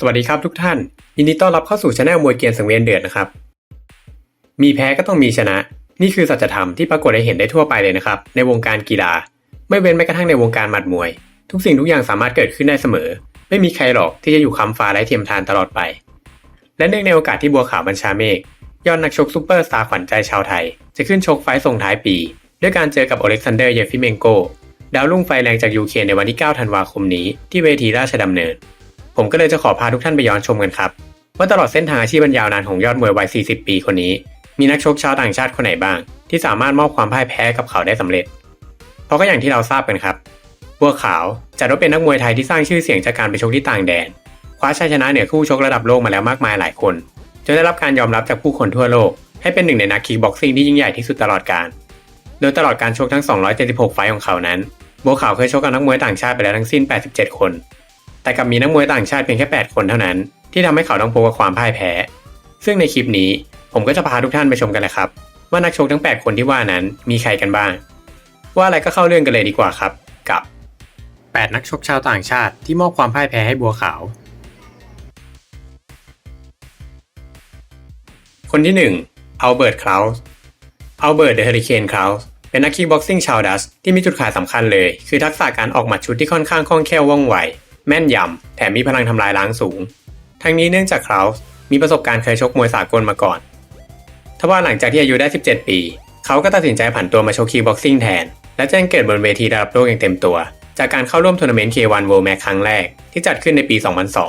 สวัสดีครับทุกท่าน ยินดีต้อนรับเข้าสู่ช anel มวยเกียนสังเวียนเดือดนะครับ มีแพ้ก็ต้องมีชนะ นี่คือสัจธรรมที่ปรากฏให้เห็นได้ทั่วไปเลยนะครับ ในวงการกีฬา ไม่เว้นแม้กระทั่งในวงการหมัดมวย ทุกสิ่งทุกอย่างสามารถเกิดขึ้นได้เสมอ ไม่มีใครหรอกที่จะอยู่คำฟ้าไร้เทียมทานตลอดไป และเนื่องในโอกาสที่บัวขาวบัญชาเมฆยอดนักชกซูเปอร์สตาร์ขวัญใจชาวไทย จะขึ้นชกไฟส่งท้ายปี ด้วยการเจอกับอเล็กซานเดอร์เยฟิเมนโกดาวรุ่งไฟแรงจากยูเครนในวันที่ 9 ธันวาคมนี้ที่เวทีราชดำเนิน ผมก็เลยจะขอพาทุกท่านไปย้อนชมกันครับ ว่าตลอดเส้นทางอาชีพบรรยาวนานของยอดมวยวัย 40 ปีคนนี้ มีนักชกชาวต่างชาติคนไหนบ้าง ที่สามารถมอบความพ่ายแพ้กับเขาได้สำเร็จ เพราะก็อย่างที่เราทราบกันครับบัวขาวจัดว่าเป็นนักมวยไทยที่สร้างชื่อเสียงจากการไปชกที่ต่างแดน คว้าชัยชนะเหนือคู่ชกระดับโลกมาแล้วมากมายหลายคน จนได้รับการยอมรับจากผู้คนทั่วโลก ให้เป็นหนึ่งในนักคิกบ็อกซิ่งที่ยิ่งใหญ่ที่สุดตลอดกาล โดยตลอดการชกทั้ง 276 ไฟของเขานั้นบัวขาวเคยชกกับนักมวยต่างชาติไปแล้วทั้งสิ้น 87 คน แต่กลับมีนักมวยต่างชาติเพียงแค่ 8 คนเท่านั้น ที่ทำให้เขาต้องพบกับความพ่ายแพ้ ซึ่งในคลิปนี้ผมก็จะพาทุกท่านไปชมกันเลยครับ ว่านักชกทั้ง 8 คนที่ว่านั้นมีใครกันบ้าง ว่าอะไรก็เข้าเรื่องกันเลยดีกว่าครับ กับ 8 นักชกชาวต่างชาติที่มอบความพ่ายแพ้ให้บัวขาว คนที่1อัลเบิร์ตคลาวส์อัลเบิร์ตเดอะเฮริเคนคลาวส์เป็นนักคีบ็อกซิ่งชาวดัชที่มีจุดขายสำคัญเลย คือทักษะการออกหมัดชุดที่ค่อนข้างคล่องแคล่วว่องไว แม่นยำ แถมมีพลังทำลายล้างสูง ทั้งนี้เนื่องจากคลาสมีประสบการณ์เคยชกมวยสากลมาก่อน ทว่าหลังจากที่อายุได้ 17 ปี เขาก็ตัดสินใจผันตัวมาชกคีบ็อกซิ่งแทน และแจ้งเกิดบนเวทีระดับโลกอย่างเต็มตัว จากการเข้าร่วมทัวร์นาเมนต์ K1 World Match ครั้งแรกที่จัดขึ้นในปี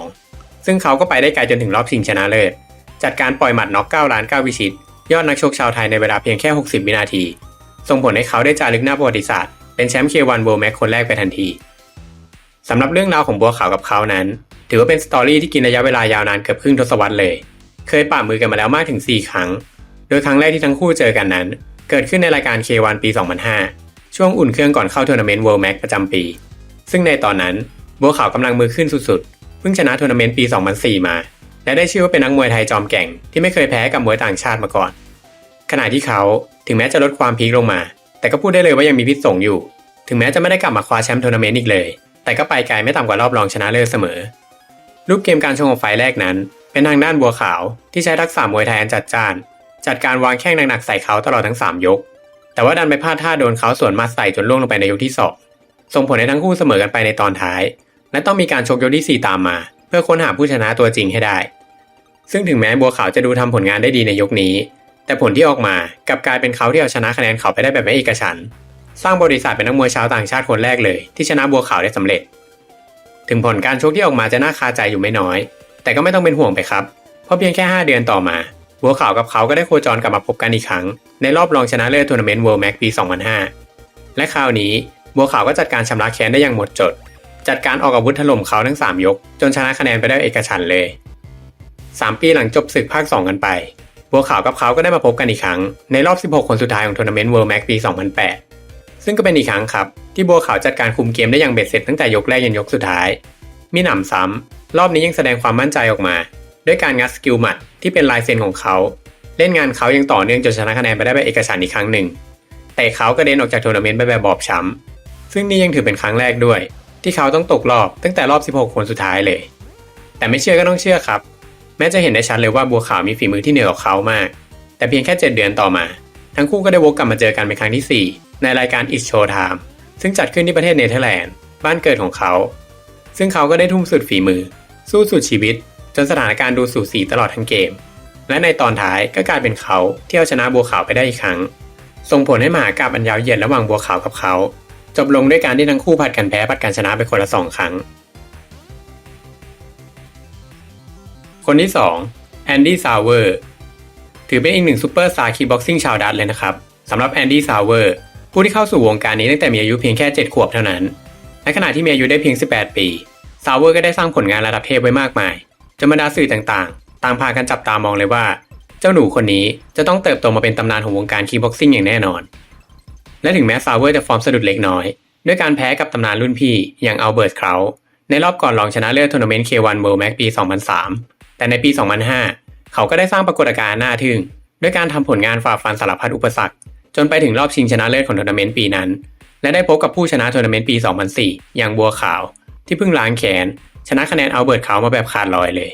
2002 ซึ่งเขาก็ไปได้ไกลจนถึงรอบชิงชนะเลิศ จัดการปล่อยหมัดน็อก9ล้าน9วิชิต ยอดนักชกชาวไทยในเวลาเพียงแค่ 60 วินาที ส่งผลให้เขาได้จารึกหน้าประวัติศาสตร์เป็นแชมป์ K1 World Match คนแรกไปทันที สำหรับเรื่องราวของบัวขาวกับเขานั้น ถือว่าเป็นสตอรี่ที่กินระยะเวลายาวนานเกือบครึ่งทศวรรษเลย เคยป่ามือกันมาแล้วมากถึง 4 ครั้ง โดยครั้งแรกที่ทั้งคู่เจอกันนั้น เกิดขึ้นในรายการ K1 ปี 2005 ช่วงอุ่นเครื่องก่อนเข้าทัวร์นาเมนต์ World Match ประจำปี ซึ่งในตอนนั้นบัวขาวกำลังมือขึ้นสุดๆ เพิ่งชนะทัวร์นาเมนต์ปี 2004 มา และได้ชื่อว่าเป็นนักมวยไทยจอมแก่งที่ไม่เคยแพ้กับมวยต่างชาติมาก่อน ขณะที่เขาถึงแม้จะลดความพีคลงมา แต่ก็พูดได้เลยว่ายังมีพิษสงอยู่ ถึงแม้จะไม่ได้กลับมาคว้าแชมป์ทัวร์นาเมนต์อีกเลย แต่ก็ไปไกลไม่ต่ำกว่ารอบรองชนะเลิศเสมอ รูปเกมการชกของไฟแรกนั้น เป็นทางด้านบัวขาวที่ใช้ทักษะมวยไทยอันจัดจ้าน จัดการวางแข้งหนักๆใส่เขาตลอดทั้ง 3 ยก แต่ว่าดันไปพลาดท่าโดนเขาสวนมาใส่จนล่วงลงไปในยกที่ 2 ส่งผลให้ทั้งคู่เสมอกันไปในตอนท้าย และต้องมีการชกยกที่ 4 ตามมา เพื่อค้นหาผู้ชนะตัวจริงให้ได้ ซึ่งถึงแม้บัวขาวจะดูทำผลงานได้ดีในยกนี้ แต่ผลที่ออกมากลับกลายเป็นเขาที่เอาชนะคะแนนเขาไปได้แบบไม่เอกฉันท์ สร้างบริษัทเป็นนักมวยชาวต่างชาติคนแรกเลย ที่ชนะบัวขาวได้สำเร็จ ถึงผลการชกที่ออกมาจะน่าคาใจอยู่ไม่น้อย แต่ก็ไม่ต้องเป็นห่วงไปครับ เพราะเพียงแค่ 5 เดือนต่อมา บัวขาวกับเขาก็ได้โคจรกลับมาพบกันอีกครั้ง ในรอบรองชนะเลิศทัวร์นาเมนต์ World Match ปี 2005 และคราวนี้บัวขาวก็จัดการชำระแค้นได้อย่างหมดจด จัดการออกอาวุธถล่มเขาทั้ง 3 ยก จนชนะคะแนนไปได้เอกฉันเลย 3 ปีหลังจบศึกภาค 2 กันไป บัวขาวกับเขาก็ได้มาพบกันอีกครั้งในรอบ 16 คนสุดท้ายของทัวร์นาเมนต์ World Match ปี 2008 ซึ่งก็เป็นอีกครั้งครับ ที่บัวขาวจัดการคุมเกมได้อย่างเบ็ดเสร็จตั้งแต่ยกแรกยันยกสุดท้าย มีหนำซ้ำรอบนี้ยังแสดงความมั่นใจออกมา ด้วยการงัดสกิลหมัดที่เป็นลายเซ็นของเขา เล่นงานเขายังต่อเนื่องจนชนะคะแนนไปได้แบบเอกฉันอีกครั้งหนึ่ง แต่เขากระเด็นออกจากทัวร์นาเมนต์ไปแบบบอบช้ำซึ่งนี่ยังถือเป็นครั้งแรกด้วย ที่เขาต้องตกรอบตั้งแต่รอบ 16 คนสุดท้ายเลย แต่ไม่เชื่อก็ต้องเชื่อครับ แม้จะเห็นได้ชัดเลยว่าบัวขาวมีฝีมือที่เหนือกว่าเขามาก แต่เพียงแค่ 7 เดือนต่อมา ทั้งคู่ก็ได้วกกลับมาเจอกันเป็นครั้งที่4 ในรายการ It's Show Time ซึ่งจัดขึ้นที่ประเทศเนเธอร์แลนด์ บ้านเกิดของเขา ซึ่งเขาก็ได้ทุ่มสุดฝีมือ สู้สุดชีวิต จนสถานการณ์ดูสูสีตลอดทั้งเกม และในตอนท้ายก็กลายเป็นเขาที่เอาชนะบัวขาวไปได้อีกครั้ง ส่งผลให้มหากาพย์อันยาวเหยียดระหว่างบัวขาวกับเขา จบลงด้วยการที่ทั้งคู่ผัดกันแพ้ผัดกันชนะไปคนละสองครั้ง คนที่2แอนดี้ซาวเวอร์ถือเป็นอีกหนึ่งซูเปอร์สตาร์คีบ็อกซิ่งชาวดัตเลยนะครับสำหรับแอนดี้ซาวเวอร์ ผู้ที่เข้าสู่วงการนี้ตั้งแต่มีอายุเพียงแค่ 7 ขวบเท่านั้น ในขณะที่มีอายุได้เพียง 18 ปีซาวเวอร์ก็ได้สร้างผลงานระดับเทพไว้มากมายจนบรรดาสื่อต่างๆ ต่างพากันจับตามองเลยว่า เจ้าหนูคนนี้จะต้องเติบโตมาเป็นตำนานของวงการคีบ็อกซิ่งอย่างแน่นอน และถึงแม้ซาวเวอร์จะฟอร์มสะดุดเล็กน้อย ด้วยการแพ้กับตำนานรุ่นพี่อย่างอัลเบิร์ตเคราในรอบก่อนรองชนะเลิศทัวร์นาเมนต์ K1 World Match ปี 2003 แต่ในปี 2005 เขาก็ได้สร้างปรากฏการณ์น่าทึ่ง ด้วยการทำผลงานฝ่าฟันสารพัดอุปสรรค จนไปถึงรอบชิงชนะเลิศของทัวร์นาเมนต์ปีนั้น และได้พบกับผู้ชนะทัวร์นาเมนต์ปี 2004 อย่างบัวขาว ที่เพิ่งล้างแค้นชนะคะแนนอัลเบิร์ตขาวมาแบบขาดลอยเลย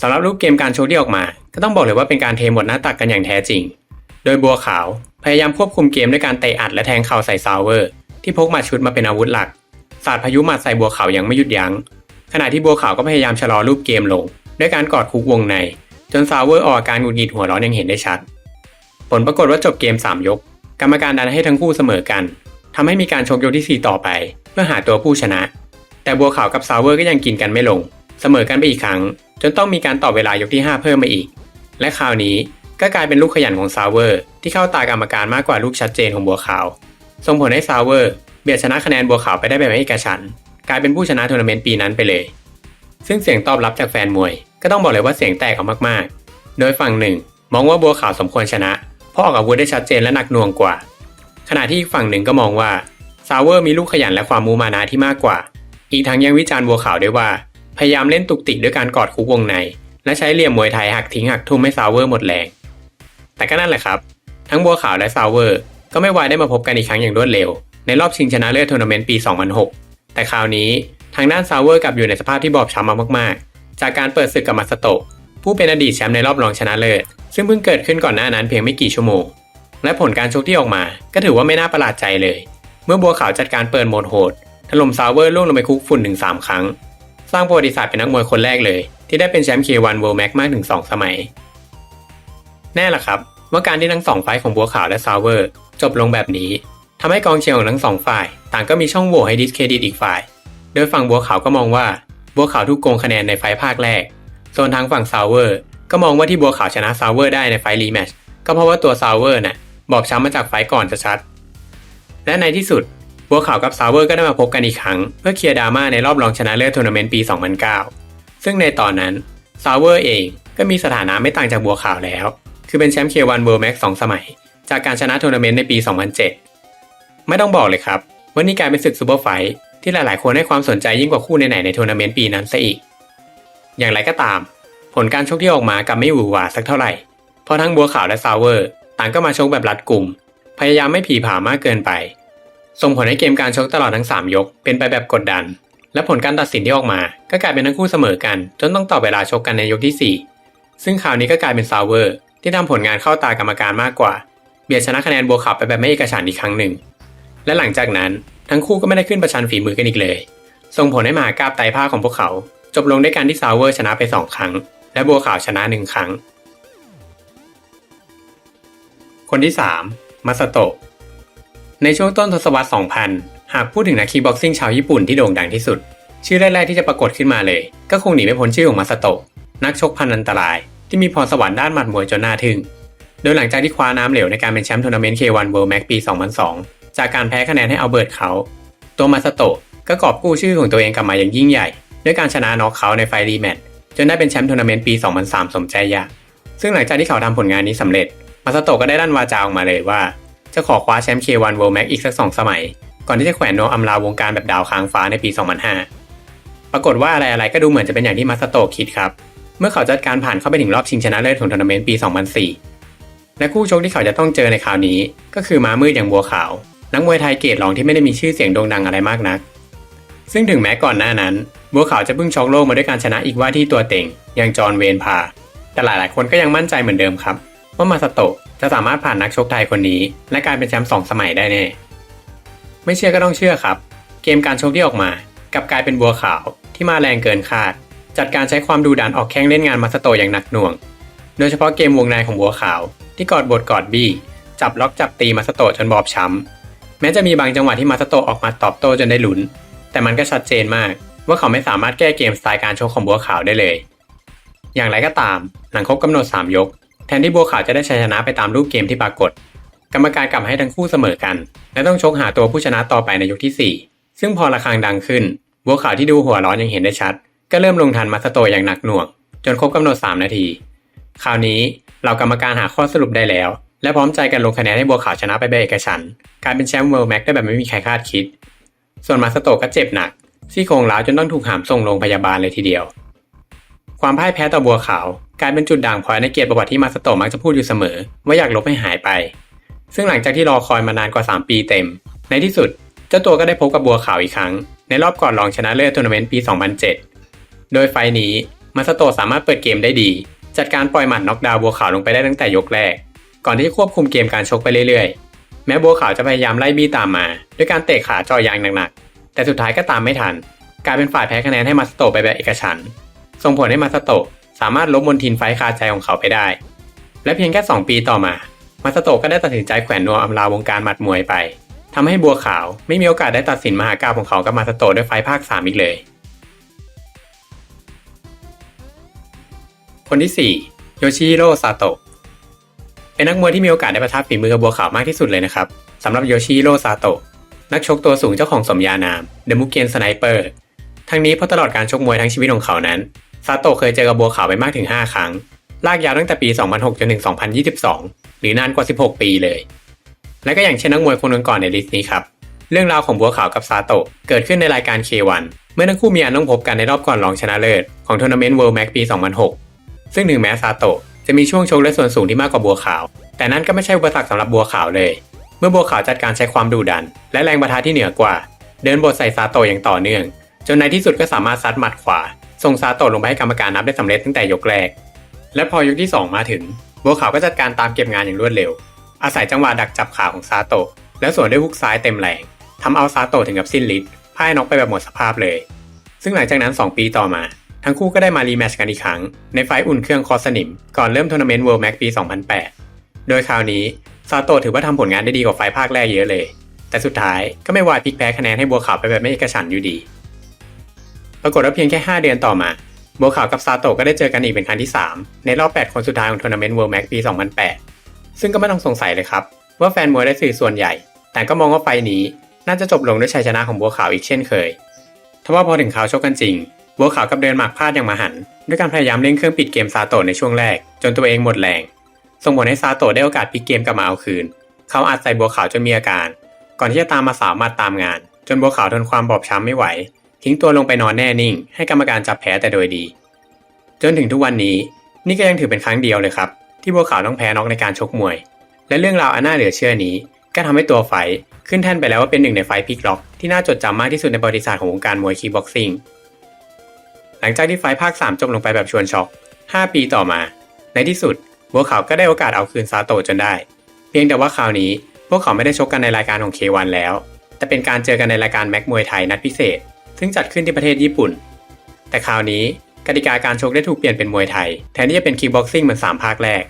สำหรับรูปเกมการโชว์ที่ออกมา ก็ต้องบอกเลยว่าเป็นการเทหมดหน้าตักกันอย่างแท้จริง โดยบัวขาวพยายามควบคุมเกมด้วยการเตะอัดและแทงเข่าใส่ซาวเวอร์ ที่พกหมัดชุดมาเป็นอาวุธหลักสาดพายุหมัดใส่บัวขาวอย่างไม่หยุดยัง้ง ขณะที่บัวขาวก็พยายามชะลอรูปเกมลง ด้วยการกอดคุกวงใน จนซาวเวอร์ออกอาการหงุดหงิดหัวร้อนยังเห็นได้ชัด ผลปรากฏว่าจบเกม 3 ยก กรรมการดันให้ทั้งคู่เสมอกันทำให้มีการชกยกที่ 4 ต่อไป เพื่อหาตัวผู้ชนะ แต่บัวขาวกับซาวเวอร์ก็ยังกินกันไม่ลง เสมอกันไปอีกครั้ง จนต้องมีการต่อเวลายกที่ 5 เพิ่มมาอีก และคราวนี้ก็กลายเป็นลูกขยันของซาวเวอร์ที่เข้าตากรรมการมากกว่าลูกชัดเจนของบัวขาว ส่งผลให้ซาวเวอร์เบียดชนะคะแนนบัวขาวไปได้แบบไม่เอกฉัน กลายเป็นผู้ชนะทัวร์นาเมนต์ปีนั้นไปเลย ซึ่งเสียงตอบรับจากแฟนมวย ก็ต้องบอกเลยว่าเสียงแตกออกมากๆ โดยฝั่งหนึ่ง มองว่าบัวขาวสมควรชนะ เพราะออกอาวุธได้ชัดเจนและหนักหน่วงกว่า ขณะที่อีกฝั่งหนึ่งก็มองว่าซาวเวอร์มีลูกขยันและความมูมานะที่มากกว่า อีกทั้งยังวิจารณ์บัวขาวด้วยว่า พยายามเล่นตุกติกด้วยการกอดคุกวงใน และใช้เหลี่ยมมวยไทยหักทิ้งหักทุ่มให้ซาวเวอร์หมดแรง แต่ก็นั่นแหละครับ ทั้งบัวขาวและซาวเวอร์ก็ไม่วายได้มาพบกันอีกครั้งอย่างรวดเร็ว ในรอบชิงชนะเลิศทัวร์นาเมนต์ปี 2006 แต่คราวนี้ทางด้านซาวเวอร์กลับอยู่ในสภาพที่บอบช้ำมามากๆ จากการเปิดศึกกับมาสโตะ ผู้เป็นอดีตแชมป์ในรอบรองชนะเลิศซึ่งเพิ่งเกิดขึ้นก่อนหน้านั้นเพียงไม่กี่ชั่วโมง และผลการชกที่ออกมา ก็ถือว่าไม่น่าประหลาดใจเลย เมื่อบัวขาวจัดการเปิดโหมดโหดถล่มซาวเวอร์ล่วงลงไปคุกฝุ่นถึง3ครั้ง สร้างประวัติศาสตร์เป็นนักมวยคนแรกเลย ที่ได้เป็นแชมป์ K1 World Max มากถึง 2 สมัย แน่ละครับว่าการที่ทั้งสองฝ่ายของบัวขาวและซาวเวอร์ จบลงแบบนี้ทำให้กองเชียร์ของทั้งสองฝ่าย ต่างก็มีช่องโหว่ให้ดิสเครดิตอีกฝ่าย โดยฝั่งบัวขาวก็มองว่าบัวขาวทุกโกงคะแนนในไฟภาคแรก ส่วนทางฝั่งซาวเวอร์ก็มองว่าที่บัวขาวชนะซาวเวอร์ได้ในไฟรีแมชก็เพราะว่าตัวซาวเวอร์น่ะบอบช้ำมาจากไฟก่อนจะชัด และในที่สุดบัวขาวกับซาวเวอร์ก็ได้มาพบกันอีกครั้ง เพื่อเคลียร์ดราม่าในรอบรองชนะเลิศทัวร์นาเมนต์ปี 2009 ซึ่งในตอนนั้นซาวเวอร์เองก็มีสถานะไม่ต่างจากบัวขาวแล้ว คือเป็นแชมป์ K1 World Max 2สองสมัย จากการชนะทัวร์นาเมนต์ในปี 2007 ไม่ต้องบอกเลยครับว่านี่กลายเป็นศึกซูเปอร์ไฟท์ที่หลายๆ คนให้ความสนใจยิ่งกว่าคู่ไหนๆในทัวร์นาเมนต์ปีนั้นซะอีก อย่างไรก็ตาม ผลการชกที่ออกมากลับไม่หวือหวาสักเท่าไหร่ เพราะทั้งบัวขาวและซาวเวอร์ ต่างก็มาชกแบบรัดกลุ่ม พยายามไม่ผีผามากเกินไป ส่งผลให้เกมการชกตลอดทั้ง 3 ยก เป็นไปแบบกดดัน และผลการตัดสินที่ออกมา ก็กลายเป็นทั้งคู่เสมอกัน จนต้องต่อเวลาชกกันในยกที่ 4 ซึ่งคราวนี้ก็กลายเป็นซาวเวอร์ ที่ทำผลงานเข้าตากรรมการมากกว่า เบียดชนะคะแนนบัวขาวไปแบบไม่เอกฉันอีกครั้งหนึ่ง และหลังจากนั้นทั้งคู่ก็ไม่ได้ขึ้นประชันฝีมือกันอีกเลย ส่งผลให้มหากราบไตรภาของพวกเขา จบลงด้วยการที่ซาวเวอร์ชนะไป 2 ครั้ง และบัวขาวชนะ 1 ครั้ง คนที่ 3มาสโตะ ในช่วงต้นทศวรรษ 2000 หากพูดถึงนักคีบ็อกซิ่งชาวญี่ปุ่นที่โด่งดังที่สุด ชื่อแรกๆที่จะปรากฏขึ้นมาเลย ก็คงหนีไม่พ้นชื่อของมาสโตะนักชกพันอันตราย ที่มีพรสวรรค์ด้านหมัดมวยจนน่าทึ่ง โดยหลังจากที่คว้าน้ำเหลวในการเป็นแชมป์ทัวร์นาเมนต์ K1 World Max ปี 2002 จากการแพ้คะแนนให้อัลเบิร์ตเขา ตัวมาสโตะก็กอบกู้ชื่อของตัวเองกลับมาอย่างยิ่งใหญ่ ด้วยการชนะน็อกเขาในไฟรีแมตช์จนได้เป็นแชมป์ทัวร์นาเมนต์ปี 2003 สมใจอยากซึ่งหลังจากที่เขาทำผลงานนี้สำเร็จ มาสโตก็ได้ลั่นวาจาออกมาเลยว่า จะขอคว้าแชมป์ K1 World Max อีกสักสองสมัย ก่อนที่จะแขวนโนอำลาวงการแบบดาวค้างฟ้าในปี 2005 ปรากฏว่าอะไรๆก็ดูเหมือนจะเป็นอย่างที่มาสโตคิดครับ เมื่อเขาจัดการผ่านเข้าไปถึงรอบชิงชนะเลิศของทัวร์นาเมนต์ปี 2004 และคู่ชกที่เขาจะต้องเจอในคราวนี้ ก็คือม้ามืดอย่างบัวขาว นักมวยไทยเกรดรองที่ไม่ได้มีชื่อเสียงโด่งดังอะไรมากนัก ซึ่งถึงแม้ก่อนหน้านั้น บัวขาวจะเพิ่งช็อกโลกมาด้วยการชนะอีกว่าที่ตัวเต็งอย่างจอห์นเวนพา แต่หลายๆ คนก็ยังมั่นใจเหมือนเดิมครับ ว่ามาสโตะจะสามารถผ่านนักชกไทยคนนี้ และกายเป็นแชมป์สองสมัยได้แน่ไม่เชื่อก็ต้องเชื่อครับ เกมการชกที่ออกมา กับกลายเป็นบัวขาวที่มาแรงเกินคาด จัดการใช้ความดูดันออกแข้งเล่นงานมาสโตอย่างหนักหน่วง โดยเฉพาะเกมวงในของบัวขาว ที่กอดบทกอดบี้ จับล็อกจับตีมาสโตจนบอบช้ำแม้จะมีบางจังหวะที่มาสโตออกมาตอบโต้จนได้ลุ้น แต่มันก็ชัดเจนมาก ว่าเขาไม่สามารถแก้เกมสไตล์การชกของบัวขาวได้เลย อย่างไรก็ตาม หลังครบกำหนด 3 ยก แทนที่บัวขาวจะได้ชัยชนะไปตามรูปเกมที่ปรากฏ กรรมการกลับให้ทั้งคู่เสมอกัน และต้องชกหาตัวผู้ชนะต่อไปในยกที่ 4 ซึ่งพอระฆังดังขึ้น บัวขาวที่ดูหัวร้อนยังเห็นได้ชัด ก็เริ่มลงทันมาสโตอย่างหนักหน่วง จนครบกำหนด 3 นาที คราวนี้เรากรรมการหาข้อสรุปได้แล้ว และพร้อมใจกันลงคะแนนให้บัวขาวชนะไปแบบเอกฉันกายเป็นแชมป์เวิลด์แม็กได้แบบไม่มีใครคาดคิด ส่วนมาสโตก็เจ็บหนัก ซี่โครงร้าวจนต้องถูกหามส่งโรงพยาบาลเลยทีเดียว ความพ่ายแพ้ต่อบัวขาวกลายเป็นจุดด่างพรอยในเกียรติประวัติที่มาสโตมักจะพูดอยู่เสมอ ว่าอยากลบให้หายไป ซึ่งหลังจากที่รอคอยมานานกว่า 3 ปีเต็ม ในที่สุด เจ้าตัวก็ได้พบกับบัวขาวอีกครั้ง ในรอบก่อนรองชนะเลิศทัวร์นาเมนต์ปี 2007 โดยไฟล์นี้มาสโตสามารถเปิดเกมได้ดี จัดการปล่อยหมัดน็อกดาวน์บัวขาวลงไปได้ตั้งแต่ยกแรก ก่อนที่ควบคุมเกมการชกไปเรื่อยๆ แม้บัวขาวจะพยายามไล่บี้ตามมา ด้วยการเตะขาจ่อยางหนักๆ แต่สุดท้ายก็ตามไม่ทัน กลายเป็นฝ่ายแพ้คะแนนให้มาสโตะไปแบบเอกฉันส่งผลให้มาสโตะสามารถลบมนทินไฟท์คาใจของเขาไปได้ และเพียงแค่ 2 ปีต่อมา มาสโตะก็ได้ตัดสินใจแขวนนัวอำลาวงการหมัดมวยไปทำให้บัวขาวไม่มีโอกาสได้ตัดสินมหากาพย์ของเขากับมาสโตะด้วยไฟท์ภาค 3 อีกเลย คนที่ 4 โยชิฮิโร่ซาโตะเป็นนักมวยที่มีโอกาสได้ประทับฝีมือกับบัวขาวมากที่สุดเลยนะครับสำหรับโยชิฮิโร่ซาโตะ นักชกตัวสูงเจ้าของสมญานาม เดมุเกนสไนเปอร์ ทั้งนี้เพราะตลอดการชกมวยทั้งชีวิตของเขานั้น ซาโตะเคยเจอกับบัวขาวไปมากถึง 5 ครั้ง ลากยาวตั้งแต่ปี 2006 จนถึง 2022 หรือนานกว่า 16 ปีเลย และก็อย่างเช่นนักมวยคนก่อนในลิสต์นี้ครับ เรื่องราวของบัวขาวกับซาโตะเกิดขึ้นในรายการ K1 เมื่อทั้งคู่มีอันต้องพบกันในรอบก่อนรองชนะเลิศของทัวร์นาเมนต์ World Max ปี 2006 ซึ่งถึงแม้ซาโตะจะมีช่วงชกและส่วนสูงที่มากกว่าบัวขาว แต่นั่นก็ไม่ใช่อุปสรรคสำหรับบัวขาวเลย มื่อบัวขาวจัดการใช้ความดุดัน และแรงประทะที่เหนือกว่า เดินบทใส่ซาโตะอย่างต่อเนื่อง จนในที่สุดก็สามารถซัดหมัดขวา ส่งซาโตะลงไปให้กรรมการนับได้สำเร็จตั้งแต่ยกแรก และพอยกที่ 2 มาถึง บัวขาวก็จัดการตามเก็บงานอย่างรวดเร็ว อาศัยจังหวะดักจับขาของซาโตะแล้วสวนด้วยฮุกซ้ายเต็มแรงทำเอาซาโตะถึงกับสิ้นฤทธิ์พ่ายน็อกไปแบบหมดสภาพเลย ซึ่งหลังจากนั้น 2 ปีต่อมา ทั้งคู่ก็ได้มารีแมชกันอีกครั้ง ในไฟอุ่นเครื่องคอสนิม ก่อนเริ่มทัวร์นาเมนต์ World Max ปี 2008 โดยคราวนี้ ซาโตะถือว่าทำผลงานได้ดีกว่าไฟภาคแรกเยอะเลย แต่สุดท้ายก็ไม่วายพลิกแพ้คะแนนให้บัวขาวไปแบบไม่เอกฉันอยู่ดี ปรากฏว่าเพียงแค่ 5 เดือนต่อมา บัวขาวกับซาโตะก็ได้เจอกันอีกเป็นครั้งที่ 3 ในรอบ 8 คนสุดท้ายของทัวร์นาเมนต์ World Max ปี 2008 ซึ่งก็ไม่ต้องสงสัยเลยครับว่าแฟนมวยและสื่อส่วนใหญ่ แต่ก็มองว่าไฟล์นี้น่าจะจบลงด้วยชัยชนะของบัวขาวอีกเช่นเคยทว่าพอถึงข่าวชกกันจริง บัวขาวกับเดินหมากพลาดอย่างมหัน ด้วยการพยายามเล่นเครื่องปิดเกมซาโตะในช่วงแรก จนตัวเองหมดแรง ส่งผลให้ซาโตะได้โอกาสพลิกเกมกลับมาเอาคืน เขาอัดใส่บัวขาวจนมีอาการ ก่อนที่จะตามมาสาวมาตามงาน จนบัวขาวทนความบอบช้ำไม่ไหว ทิ้งตัวลงไปนอนแน่นิ่ง ให้กรรมการจับแพ้แต่โดยดี จนถึงทุกวันนี้ นี่ก็ยังถือเป็นครั้งเดียวเลยครับ ที่บัวขาวต้องแพ้น็อกในการชกมวย และเรื่องราวอันน่าเหลือเชื่อนี้ ก็ทำให้ตัวไฟขึ้นแท่นไปแล้วว่าเป็นหนึ่งในไฟพิกล็อก ที่น่าจดจำมากที่สุดในประวัติศาสตร์ของวงการมวยคีบ็อกซิ่งหลังจากที่ไฟภาค 3 จบลงไปแบบชวนช็อก 5 ปีต่อมา ในที่สุด บัวขาวก็ได้โอกาสเอาคืนซาโตะจนได้ เพียงแต่ว่าคราวนี้พวกเขาไม่ได้ชกกันในรายการของ K1 แล้ว แต่เป็นการเจอกันในรายการแม็กมวยไทยนัดพิเศษ ซึ่งจัดขึ้นที่ประเทศญี่ปุ่น แต่คราวนี้กติกาการชกได้ถูกเปลี่ยนเป็นมวยไทย แทนที่จะเป็นคิกบ็อกซิ่งเหมือน3ภาคแรก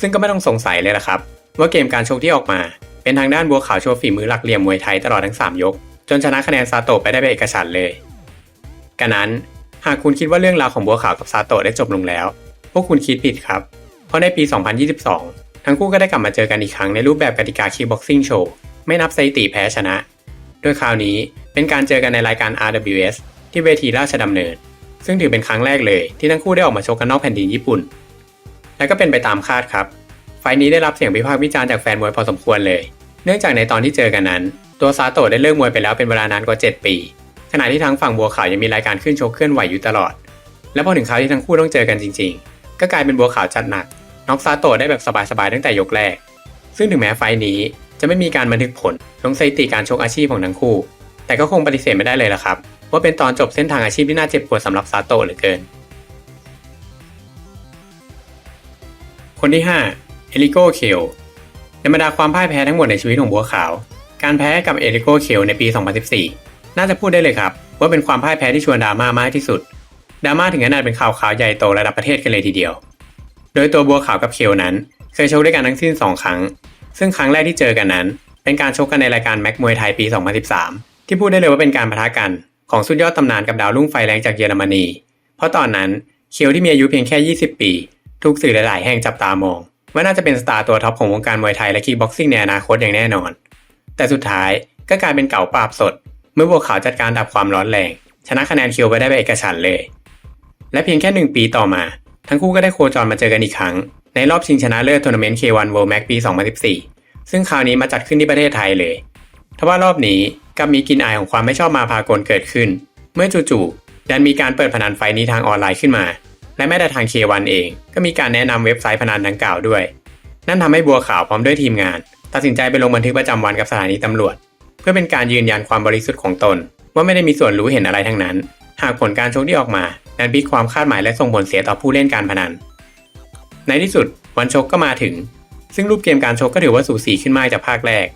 ซึ่งก็ไม่ต้องสงสัยเลยละครับ ว่าเกมการชกที่ออกมา เป็นทางด้านบัวขาวโชว์ฝีมือหลักเหลี่ยมมวยไทยตลอดทั้ง 3 ยก จนชนะคะแนนซาโตะไปได้เป็นเอกฉันท์เลยกันนั้นหากคุณคิดว่าเรื่องราวของบัวขาวกับซาโตะได้จบลงแล้ว พวกคุณคิดผิดครับ เพราะในปี 2022 ทั้งคู่ก็ได้กลับมาเจอกันอีกครั้งในรูปแบบกติกาคิกบ็อกซิ่งโชว์ไม่นับสถิติแพ้ชนะ โดยคราวนี้เป็นการเจอกันในรายการ RWS ที่เวทีราชดำเนิน ซึ่งถือเป็นครั้งแรกเลยที่ทั้งคู่ได้ออกมาชกกันนอกแผ่นดินญี่ปุ่น และก็เป็นไปตามคาดครับ ไฟล์นี้ได้รับเสียงวิพากษ์วิจารณ์จากแฟนมวยพอสมควรเลย เนื่องจากในตอนที่เจอกันนั้น ตัวซาโตะได้เลิกมวยไปแล้วเป็นเวลานานกว่า 7 ปี ขณะที่ทั้งฝั่งบัวขาวยังมีรายการขึ้นชกเคลื่อนไหวอยู่ตลอด และพอถึงคราวที่ทั้งคู่ต้องเจอกันจริง ๆ ก็กลายเป็นบัวขาวจัดหนักน็อกซาโตะได้แบบสบายๆตั้งแต่ยกแรก ซึ่งถึงแม้ไฟนี้จะไม่มีการบันทึกผลลงสถิติการชกอาชีพของทั้งคู่ แต่ก็คงปฏิเสธไม่ได้เลยละครับ ว่าเป็นตอนจบเส้นทางอาชีพที่น่าเจ็บปวดสำหรับซาโตะเหลือเกิน คนที่ 5 เอลิโกเคลในบรรดาความพ่ายแพ้ทั้งหมดในชีวิตของบัวขาว การแพ้กับเอลิโกเคลในปี 2014 น่าจะพูดได้เลยครับ ว่าเป็นความพ่ายแพ้ที่ชวนดราม่ามากที่สุด ดราม่าถึงขนาดเป็นข่าวขาวใหญ่โตระดับประเทศกันเลยทีเดียว โดยตัวบัวขาวกับเคลนั้น เคยชกด้วยกันทั้งสิ้น 2 ครั้ง ซึ่งครั้งแรกที่เจอกันนั้น เป็นการชกกันในรายการแม็กมวยไทยปี 2013 ที่พูดได้เลยว่าเป็นการปะทะกันของสุดยอดตำนานกับดาวรุ่งไฟแรงจากเยอรมนี เพราะตอนนั้นเคียวที่มีอายุเพียงแค่ 20 ปี ทุกสื่อหลายๆ แห่งจับตามอง ว่าน่าจะเป็นสตาร์ตัวท็อปของวงการมวยไทยและคีบ็อกซิ่งในอนาคตอย่างแน่นอน แต่สุดท้ายก็กลายเป็นเก่าปราบสด เมื่อบัวขาวจัดการดับความร้อนแรง ชนะคะแนนเคียวไปได้แบบเอกฉันเลย และเพียงแค่หนึ่งปีต่อมา ทั้งคู่ก็ได้โคจรมาเจอกันอีกครั้ง ในรอบชิงชนะเลิศทัวร์นาเมนต์ K1 World Max ปี 2014 ซึ่งคราวนี้มาจัดขึ้นที่ประเทศไทยเลยทว่ารอบนี้กลับมีกินอายของความไม่ชอบมาพากลเกิดขึ้น เมื่อจู่ๆดันมีการเปิดพนันไฟนี้ทางออนไลน์ขึ้นมา และแม้แต่ทาง K1 เอง ก็มีการแนะนำเว็บไซต์พนันดังกล่าวด้วย นั่นทำให้บัวขาวพร้อมด้วยทีมงาน ตัดสินใจไปลงบันทึกประจำวันกับสถานีตำรวจ เพื่อเป็นการยืนยันความบริสุทธิ์ของตน ว่าไม่ได้มีส่วนรู้เห็นอะไรทั้งนั้น หากผลการชกที่ออกมา นั้นพลิกความคาดหมายและส่งผลเสียต่อผู้เล่นการพนัน ในที่สุดวันชกก็มาถึง ซึ่งรูปเกมการชกก็ถือว่าสูสีขึ้นมากจากภาคแรก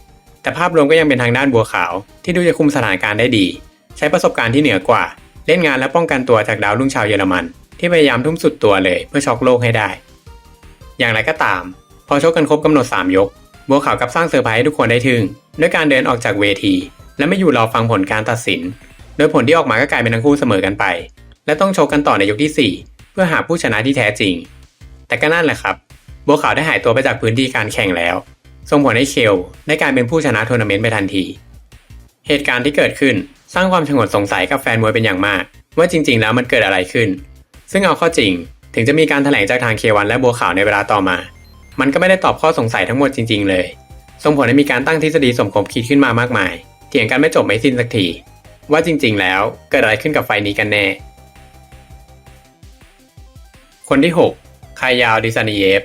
แต่ภาพรวมก็ยังเป็นทางด้านบัวขาว ที่ดูจะคุมสถานการณ์ได้ดี ใช้ประสบการณ์ที่เหนือกว่า เล่นงานและป้องกันตัวจากดาวรุ่งชาวเยอรมัน ที่พยายามทุ่มสุดตัวเลยเพื่อช็อกโลกให้ได้ อย่างไรก็ตาม พอชกกันครบกำหนด 3 ยก บัวขาวกับสร้างเซอร์ไพรส์ให้ทุกคนได้ทึ่งด้วยการเดินออกจากเวที และไม่อยู่รอฟังผลการตัดสิน โดยผลที่ออกมาก็กลายเป็นทั้งคู่เสมอกันไป และต้องโชกกันต่อในยกที่ 4 เพื่อหาผู้ชนะที่แท้จริง แต่ก็นั่นแหละครับ บัวขาวได้หายตัวไปจากพื้นที่การแข่งแล้ว ส่งผลให้เคลได้กลายเป็นผู้ชนะทัวร์นาเมนต์ไปทันที เหตุการณ์ที่เกิดขึ้นสร้างความชงนสงสัยกับแฟนมวยเป็นอย่างมาก ว่าจริง ๆ แล้วมันเกิดอะไรขึ้น ซึ่งเอาข้อจริง ถึงจะมีการแถลงจากทางเควันและบัวขาวในเวลาต่อมา มันก็ไม่ได้ตอบข้อสงสัยทั้งหมดจริง ๆ เลย ส่งผลให้มีการตั้งทฤษฎีสมคบคิดขึ้นมามากมาย เถียงกันไม่จบไม่สิ้นสักทีว่าจริง ๆ แล้วเกิดอะไรขึ้นกับไฟนี้กันแน่ คนที่ 6 คายาวดิซานิเยฟ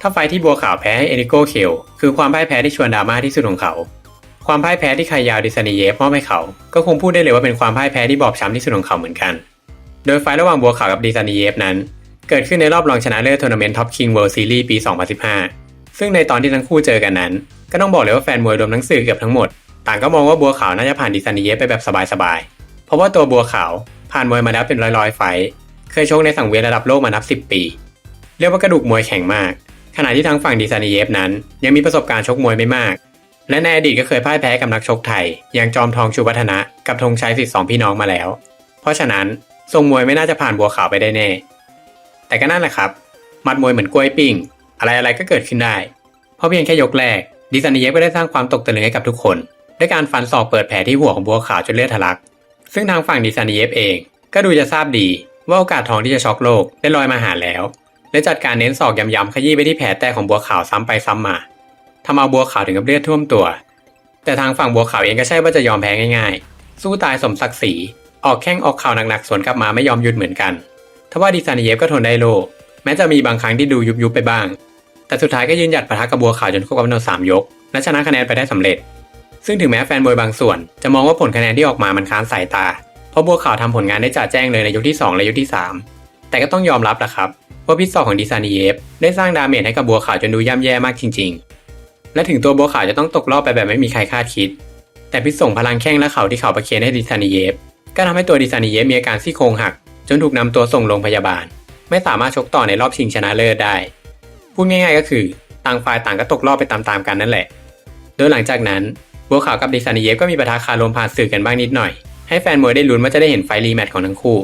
ถ้าไฟที่บัวขาวแพ้ให้เอริโกเคลคือความพ่ายแพ้ที่ชวนดราม่าที่สุดของเขา ความพ่ายแพ้ที่คายาวดิซานิเยฟมอบให้เขา ก็คงพูดได้เลยว่าเป็นความพ่ายแพ้ที่บอบช้ำที่สุดของเขาเหมือนกัน โดยไฟระหว่างบัวขาวกับดิซานิเยฟนั้น เกิดขึ้นในรอบรองชนะเลิศทัวร์นาเมนต์ท็อปคิงเวิลด์ซีรีส์ปี 2015 ซึ่งในตอนที่ทั้งคู่เจอกันนั้น ก็ต้องบอกเลยว่าแฟนมวยรวมทั้งสื่อเกือบทั้งหมด ต่างก็มองว่าบัวขาวน่าจะผ่านดิซานิเยฟไปแบบสบายๆ เพราะว่าตัวบัวขาวผ่านมวยมาแล้วเป็นร้อยๆไฟ เคยชกในสังเวียนระดับโลกมานับ 10 ปี เรียกว่ากระดูกมวยแข็งมาก ขณะที่ทางฝั่งดิซานิเยฟนั้น ยังมีประสบการณ์ชกมวยไม่มาก และในอดีตก็เคยพ่ายแพ้กับนักชกไทย อย่างจอมทองชูวัฒนะกับธงชัยสิทธิ์สองพี่น้องมาแล้ว เพราะฉะนั้นทรงมวยไม่น่าจะผ่านบัวขาวไปได้แน่ แต่ก็นั่นแหละครับ มัดมวยเหมือนกล้วยปิ้ง อะไรอะไรก็เกิดขึ้นได้ เพราะเพียงแค่ยกแรกดิซานิเยฟก็ได้สร้างความตกตะลึงให้กับทุกคน ด้วยการฟันศอกเปิดแผลที่หัวของบัวขาวจนเลือดทะลัก ซึ่งทางฝั่งดิซานิเยฟเองก็ดูจะทราบดี ว่าโอกาสทองที่จะช็อกโลกได้ลอยมาหาแล้ว และจัดการเน้นศอกย้ำๆขยี้ไปที่แผลแตกของบัวขาวซ้ำไปซ้ำมาทำเอาบัวขาวถึงกับเลือดท่วมตัว แต่ทางฝั่งบัวขาวเองก็ใช่ว่าจะยอมแพ้ง่ายๆ สู้ตายสมศักดิ์ศรีออกแข้งออกข่าวหนักๆสวนกลับมาไม่ยอมหยุดเหมือนกันทว่าดิซานเยฟก็ทนได้โลแม้จะมีบางครั้งที่ดูยุบๆไปบ้าง แต่สุดท้ายก็ยืนหยัดปะทะกับบัวขาวจนครบกำหนด3ยก และชนะคะแนนไปได้สำเร็จ ซึ่งถึงแม้แฟนมวยบางส่วน จะมองว่าผลคะแนนที่ออกมามันค้านสายตา เพราะบัวขาวทำผลงานได้จ่าแจ้งเลยในยกที่ 2 และยกที่ 3 แต่ก็ต้องยอมรับแหละครับว่าพิษศอกของดิซานิเยฟได้สร้างดาเมจให้กับบัวขาวจนดูย่ำแย่มากจริง ๆ และถึงตัวบัวขาวจะต้องตกรอบไปแบบไม่มีใครคาดคิด แต่พิษส่งพลังแข้งและเข่าที่เขาประเคนให้ดิซานิเยฟก็ทำให้ตัวดิซานิเยฟมีอาการซี่โครงหัก จนถูกนำตัวส่งโรงพยาบาล ไม่สามารถชกต่อในรอบชิงชนะเลิศได้พูดง่ายๆก็คือต่างฝ่ายต่างก็ตกรอบไปตามๆกันนั่นแหละ โดยหลังจากนั้นบัวขาวกับดิซานิเยฟก็มีปะทะคารมผ่านสื่อกันบ้างนิดหน่อย ให้แฟนมวยได้ลุ้นว่าจะได้เห็นไฟรีแมตช์ของทั้งคู่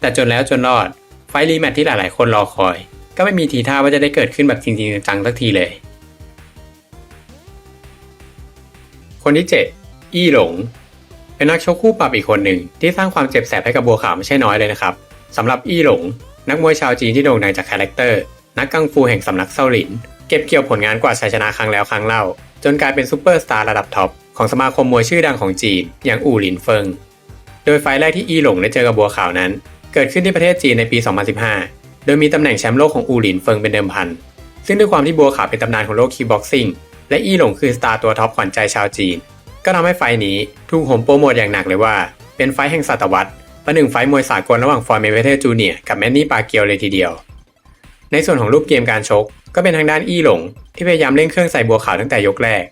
แต่จนแล้วจนรอดไฟรีแมตช์ที่หลายๆ คนรอคอย ก็ไม่มีทีท่าว่าจะได้เกิดขึ้นแบบจริงๆจังๆสักทีเลย คนที่ 7 อี้หลง เป็นนักชกคู่ปรับอีกคนหนึ่งที่สร้างความเจ็บแสบให้กับบัวขาวไม่ใช่น้อยเลยนะครับสำหรับอี้หลง นักมวยชาวจีนที่โด่งดังจากคาแรคเตอร์นักกังฟูแห่งสำนักเซาหลิน เก็บเกี่ยวผลงานกว่าชัยชนะครั้งแล้วครั้งเล่า จนกลายเป็นซูเปอร์สตาร์ระดับท็อปของสมาคมมวยชื่อดังของจีน อย่างอู่หลินเฟิง โดยไฟล์แรกที่อีหลงได้เจอกับบัวขาวนั้น เกิดขึ้นที่ประเทศจีนในปี 2015 โดยมีตำแหน่งแชมป์โลกของอูหลินเฟิงเป็นเดิมพัน ซึ่งด้วยความที่บัวขาวเป็นตำนานของโลกคีบ็อกซิ่งและอีหลงคือสตาร์ตัวท็อปขวัญใจชาวจีน ก็ทำให้ไฟนี้ถูกโหมโปรโมทอย่างหนักเลยว่า เป็นไฟแห่งศตวรรษประหนึ่งไฟมวยสากลระหว่างฟอยด์เมเวเทอร์จูเนียร์กับแมนนี่ปาเกียวเลยทีเดียว ในส่วนของรูปเกมการชก ก็เป็นทางด้านอี้หลง ที่พยายามเล่นเครื่องใส่บัวขาวตั้งแต่ยกแรก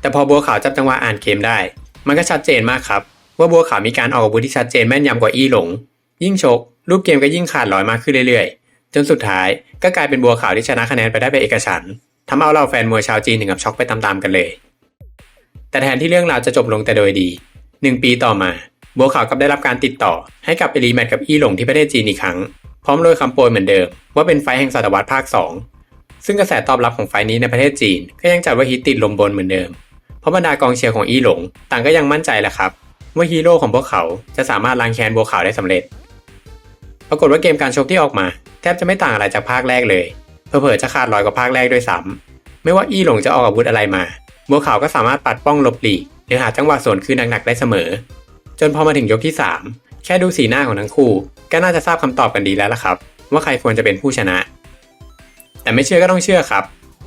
แต่พอบัวขาวจับจังหวะอ่านเกมได้ มันก็ชัดเจนมากครับ ว่าบัวขาวมีการออกอาวุธที่ชัดเจนแม่นยำกว่าอี้หลง ยิ่งชก รูปเกมก็ยิ่งขาดลอยมากขึ้นเรื่อยๆ จนสุดท้ายก็กลายเป็นบัวขาวที่ชนะคะแนนไปได้เป็นเอกฉันทำเอาเราแฟนมวยชาวจีนถึงกับช็อกไปตามๆกันเลย แต่แทนที่เรื่องราวจะจบลงแต่โดยดีหนึ่งปีต่อมา บัวขาวกลับได้รับการติดต่อ ให้กับไปรีแมตช์กับอี้หลงที่ประเทศจีนอีกครั้ง พร้อมโดยคำโปรยเหมือนเดิม ว่าเป็นไฟแห่งศตวรรษภาค 2 ซึ่งกระแสตอบรับของไฟนี้ในประเทศจีน ก็ยังจัดว่าฮิตติดลมบนเหมือนเดิม เพราะบรรดากองเชียร์ของอี้หลง ต่างก็ยังมั่นใจแหละครับ ว่าฮีโร่ของพวกเขาจะสามารถล้างแค้นบัวขาวได้สำเร็จ ปรากฏว่าเกมการชกที่ออกมา แทบจะไม่ต่างอะไรจากภาคแรกเลยเผลอๆจะขาดลอยกว่าภาคแรกด้วยซ้ำไม่ว่าอี้หลงจะออกอาวุธอะไรมา บัวขาวก็สามารถปัดป้องหลบหลีกหรือหาจังหวะสวนคืนหนักๆได้เสมอ จนพอมาถึงยกที่ 3 แค่ดูสีหน้าของทั้งคู่ ก็น่าจะทราบคำตอบกันดีแล้วล่ะครับ ว่าใครควรจะเป็นผู้ชนะ แต่ไม่เชื่อก็ต้องเชื่อครับ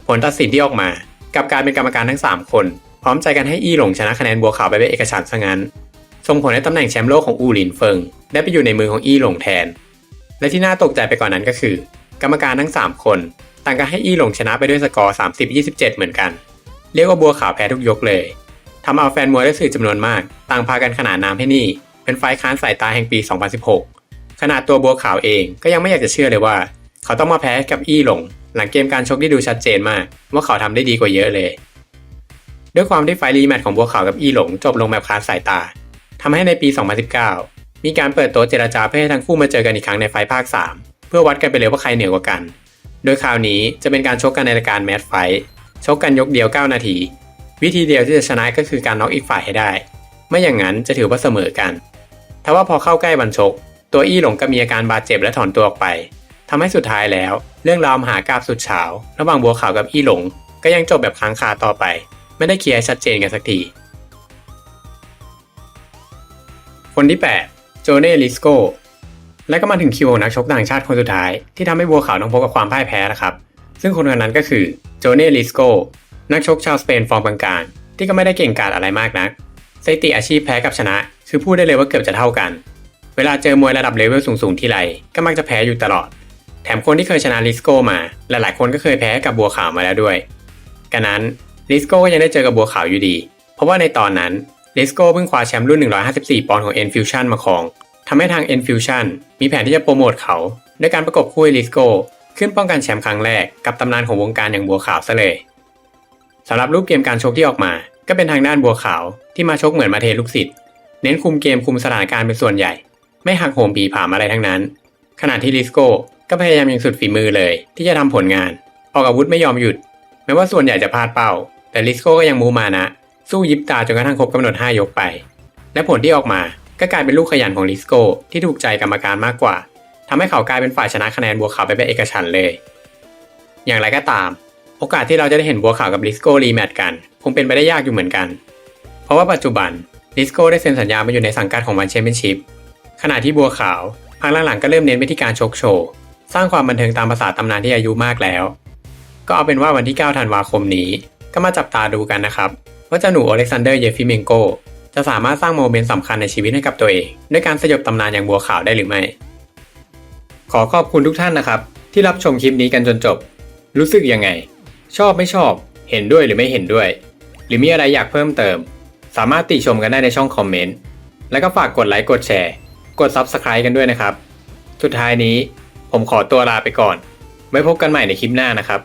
ผลตัดสินที่ออกมา กับการเป็นกรรมการทั้ง 3 คน พร้อมใจกันให้อี้หลงชนะคะแนนบัวขาวไปเป็นเอกฉันท์ซะงั้น ส่งผลให้ตำแหน่งแชมป์โลกของอูหลินเฟิงได้ไปอยู่ในมือของอี้หลงแทน และที่น่าตกใจไปกว่านนั้นก็คือ กรรมการทั้ง 3 คน ต่างก็ให้อี้หลงชนะไปด้วยสกอร์ 30-27 เหมือนกัน เรียกว่าบัวขาวแพ้ทุกยกเลยทำเอาแฟนมวยและสื่อจำนวนมาก ต่างพากันขนานนามให้นี่ เป็นไฟค้านสายตาแห่งปี 2016 ขนาดตัวบัวขาวเองก็ยังไม่อยากจะเชื่อเลยว่า เขาต้องมาแพ้กับอี้หลง หลังเกมการชกที่ดูชัดเจนมาก ว่าเขาทำได้ดีกว่าเยอะเลย ด้วยความที่ไฟท์รีแมตช์ของบัวขาวกับอี้หลงจบลงแบบคลาสสายตา ทำให้ในปี 2019 มีการเปิดโต๊ะเจรจาเพื่อให้ทั้งคู่มาเจอกันอีกครั้งในไฟท์ภาค 3 เพื่อวัดกันไปเลยว่าใครเหนือกว่ากัน โดยคราวนี้จะเป็นการชกกันในรายการแมตช์ไฟท์ชกกันยกเดียว 9 นาที วิธีเดียวที่จะชนะก็คือการน็อกอีกฝ่ายให้ได้ ไม่อย่างนั้นจะถือว่าเสมอกันทว่าพอเข้าใกล้วันชก ตัวอี้หลงก็มีอาการบาดเจ็บและถอนตัวออกไปทำให้สุดท้ายแล้ว เรื่องราวมหากราบสุดเฉาระหว่างบัวขาวกับอี้หลง ก็ยังจบแบบค้างคาต่อไป ไม่ได้เคลียร์ชัดเจนกันสักที คนที่ 8 โจเน่ลิสโกและก็มาถึงคิวของนักชกต่างชาติคนสุดท้ายที่ทำให้บัวขาวต้องพบกับความพ่ายแพ้นะครับ ซึ่งคนคนนั้นก็คือโจเน่ลิสโกนักชกชาวสเปนฟอร์มกลางๆที่ก็ไม่ได้เก่งกาจอะไรมากนักสถิติอาชีพแพ้กับชนะ คือพูดได้เลยว่าเกือบจะเท่ากัน เวลาเจอมวยระดับเลเวลสูงๆที่ไรก็มักจะแพ้อยู่ตลอด แถมคนที่เคยชนะลิสโกมาหลายๆคนก็เคยแพ้กับบัวขาวมาแล้วด้วยกันนั้นลิสโกก็ยังได้เจอกับบัวขาวอยู่ดี เพราะว่าในตอนนั้น ลิสโกเพิ่งคว้าแชมป์รุ่น 154 ปอนด์ของ Enfusion มาครอง ทำให้ทาง Enfusion มีแผนที่จะโปรโมทเขา ด้วยการประกบคู่ลิสโกขึ้นป้องกันแชมป์ครั้งแรกกับตำนานของวงการอย่างบัวขาวซะเลยสำหรับรูปเกมการชกที่ออกมา ก็เป็นทางด้านบัวขาวที่มาชกเหมือนมาเทลูกศิษย์เน้นคุมเกมคุมสถานการณ์เป็นส่วนใหญ่ ไม่หักโหมผีผามอะไรทั้งนั้น ขณะที่ลิสโก้ก็พยายามอย่างสุดฝีมือเลย ที่จะทำผลงาน ออกอาวุธไม่ยอมหยุดแม้ว่าส่วนใหญ่จะพลาดเป้า แต่ลิสโก้ก็ยังมูมานะ สู้ยิบตาจนกระทั่งครบกำหนด 5 ยกไป และผลที่ออกมาก็กลายเป็นลูกขยันของลิสโกที่ถูกใจกรรมการมากกว่าทำให้เขากลายเป็นฝ่ายชนะคะแนนบัวขาวไปเป็นเอกฉันท์เลย อย่างไรก็ตาม โอกาสที่เราจะได้เห็นบัวขาวกับลิสโกรีแมตช์กัน คงเป็นไปได้ยากอยู่เหมือนกัน เพราะว่าปัจจุบันลิสโกได้เซ็นสัญญามาอยู่ในสังกัดของวันแชมเปี้ยนชิพขณะที่บัวขาวพักหลังๆก็เริ่มเน้นไปที่การชกโชว์สร้างความบันเทิงตามภาษาตำนานที่อายุมากแล้ว ก็เอาเป็นว่าวันที่ 9 ธันวาคมนี้ ก็มาจับตาดูกันนะครับ ว่าเจ้าหนูอเล็กซานเดอร์เยฟิเมนโกจะสามารถสร้างโมเมนต์สำคัญในชีวิตให้กับตัวเอง ด้วยการสยบตำนานอย่างบัวขาวได้หรือไม่ ขอขอบคุณทุกท่านนะครับ ที่รับชมคลิปนี้กันจนจบ รู้สึกยังไง ชอบไม่ชอบ เห็นด้วยหรือไม่เห็นด้วย หรือมีอะไรอยากเพิ่มเติม สามารถติชมกันได้ในช่องคอมเมนต์แล้วก็ฝากกดไลค์กดแชร์ กด Subscribe กันด้วยนะครับ สุดท้ายนี้ ผมขอตัวลาไปก่อน ไว้พบกันใหม่ในคลิปหน้านะครับ